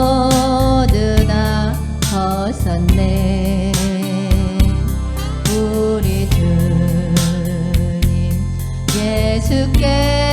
모두 다 벗었네. 우리 주님 예수께